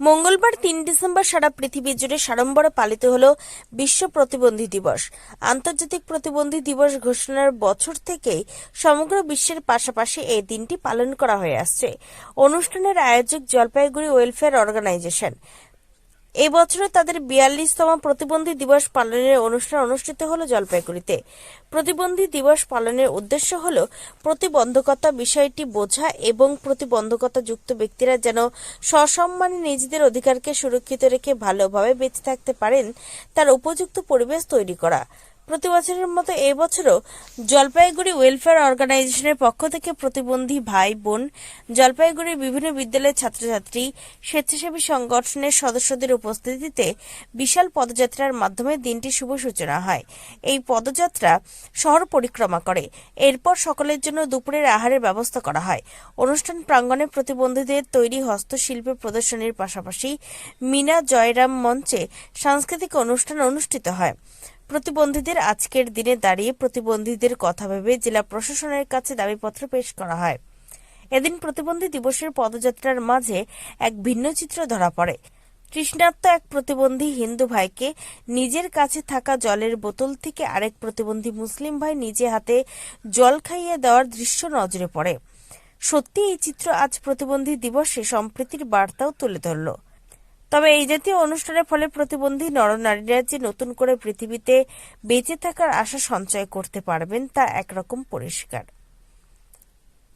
মঙ্গলবার তিন ডিসেম্বর সারা পৃথিবী জুড়ে সাড়ম্বরে পালিত হল বিশ্ব প্রতিবন্ধী দিবস। আন্তর্জাতিক প্রতিবন্ধী দিবস ঘোষণার বছর থেকেই সমগ্র বিশ্বের পাশাপাশি এই দিনটি পালন করা হয়ে আসছে। অনুষ্ঠানের আয়োজক জলপাইগুড়ি ওয়েলফেয়ার অর্গানাইজেশন। এই বছরে তাদের বিয়াল্লিশতম প্রতিবন্ধী দিবস পালনের অনুষ্ঠান অনুষ্ঠিত হল জলপাইগুড়িতে। প্রতিবন্ধী দিবস পালনের উদ্দেশ্য হল প্রতিবন্ধকতা বিষয়টি বোঝা এবং প্রতিবন্ধকতা যুক্ত ব্যক্তিরা যেন সসম্মানে নিজেদের অধিকারকে সুরক্ষিত রেখে ভালোভাবে বেঁচে থাকতে পারেন, তার উপযুক্ত পরিবেশ তৈরি করা। প্রতি বছরের মতো এবছরও জলপাইগুড়ি ওয়েলফেয়ার অর্গানাইজেশনের পক্ষ থেকে প্রতিবন্ধী ভাই, বোন, জলপাইগুড়ির বিভিন্ন বিদ্যালয়ের ছাত্রছাত্রী, স্বেচ্ছাসেবী সংগঠনের সদস্যদের উপস্থিতিতে বিশাল পদযাত্রার মাধ্যমে দিনটি শুভ সূচনা হয়। এই পদযাত্রা শহর পরিক্রমা করে। এরপর সকলের জন্য দুপুরের আহারের ব্যবস্থা করা হয়। অনুষ্ঠান প্রাঙ্গণে প্রতিবন্ধীদের তৈরি হস্তশিল্পের প্রদর্শনীর পাশাপাশি মিনা জয়রাম মঞ্চে সাংস্কৃতিক অনুষ্ঠান অনুষ্ঠিত হয়। প্রতিবন্ধীদের আজকের দিনে দাঁড়িয়ে প্রতিবন্ধীদের কথা ভেবে জেলা প্রশাসনের কাছে দাবিপত্র পেশ করা হয়। এদিন প্রতিবন্ধী দিবসের পদযাত্রার মাঝে এক ভিন্ন চিত্র ধরা পড়ে। তৃষ্ণার্ত এক প্রতিবন্ধী হিন্দু ভাইকে নিজের কাছে থাকা জলের বোতল থেকে আরেক প্রতিবন্ধী মুসলিম ভাই নিজে হাতে জল খাইয়ে দেওয়ার দৃশ্য নজরে পড়ে। সত্যি এই চিত্র আজ প্রতিবন্ধী দিবসে সম্প্রীতির বার্তাও তুলে ধরল। তবে এই জাতীয় অনুষ্ঠানের ফলে প্রতিবন্ধী নরনারীরা যে নতুন করে পৃথিবীতে বেঁচে থাকার আশা সঞ্চয় করতে পারবেন, তা একরকম পরিষ্কার।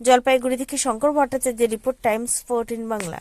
জলপাইগুড়ি থেকে শঙ্কর ভট্টাচার্যের report, times, fourteen Bangla.